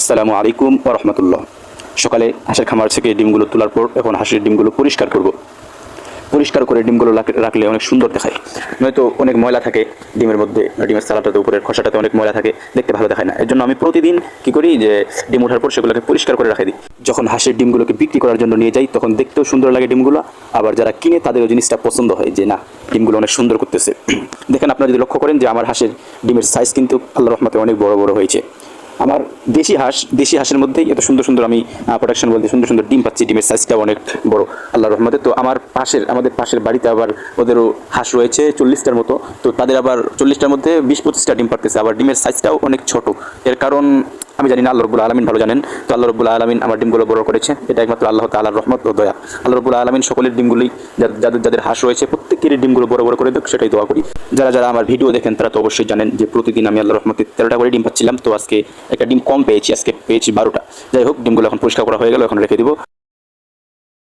আসসালামু আলাইকুম ওয়া রাহমাতুল্লাহ। সকালে হাঁসের খামার থেকে ডিমগুলো তোলার পর এখন হাঁসের ডিমগুলো পরিষ্কার করব। পরিষ্কার করে ডিমগুলো রাখ- রাখলে অনেক সুন্দর দেখায়। নয়তো অনেক ময়লা থাকে ডিমের মধ্যে ডিমের সালাটাতে উপরের খসাটাতে অনেক ময়লা থাকে, দেখতে ভালো দেখায় না। এর জন্য আমি প্রতিদিন কি করি যে ডিম ওঠার পর সেগুলোকে পরিষ্কার করে রাখে দিই। যখন হাঁসের ডিমগুলোকে বিক্রি করার জন্য নিয়ে যাই, তখন দেখতেও সুন্দর লাগে ডিমগুলো। আবার যারা কিনে, তাদেরও জিনিসটা পছন্দ হয় যে, না, ডিমগুলো অনেক সুন্দর করতেছে। দেখেন, আপনারা যদি লক্ষ্য করেন যে আমার হাঁসের ডিমের সাইজ কিন্তু আল্লাহ রহমতে অনেক বড় বড় হয়েছে। আমার দেশি হাঁস, দেশি হাঁসের মধ্যেই এত সুন্দর সুন্দর আমি প্রোডাকশন বলতে সুন্দর সুন্দর ডিম পাচ্ছি, ডিমের সাইজটাও অনেক বড় আল্লাহ রহমতে। তো আমার পাশের, আমাদের পাশের বাড়িতে আবার ওদেরও হাঁস রয়েছে চল্লিশটার মতো, তো তাদের আবার চল্লিশটার মধ্যে বিশ পঁচিশটা ডিম পারতেছে আবার ডিমের সাইজটাও অনেক ছোট। এর কারণ আমি জানি না, আল্লাহ রবুল আলমিন ভালো জানেন। তো আল্লাহ রবুল্লা আলমিন আমার ডিমগুলো বড় করেছে। এটা একমাত্র আল্লাহ তাল্লাহ রহমত ও দয়া। আল্লাহ রবুল্লা আলমিন সকলের ডিমগুলি, যাদের যাদের হাঁস রয়েছে, প্রত্যেকেরই ডিমগুলো বড় বড় করে দেখ সেটাই দোয়া করি। যারা যারা আমার ভিডিও দেখেন, তারা তো অবশ্যই জানেন যে প্রতিদিন আমি আল্লাহ রহমতে তেরোটা করে ডিম পাচ্ছিলাম তো আজকে একটা ডিম কম পেয়েছি, আজকে পেয়েছি বারোটা। যাই হোক, ডিমগুলো এখন পরিষ্কার করা হয়ে গেল, এখন রেখে দিব।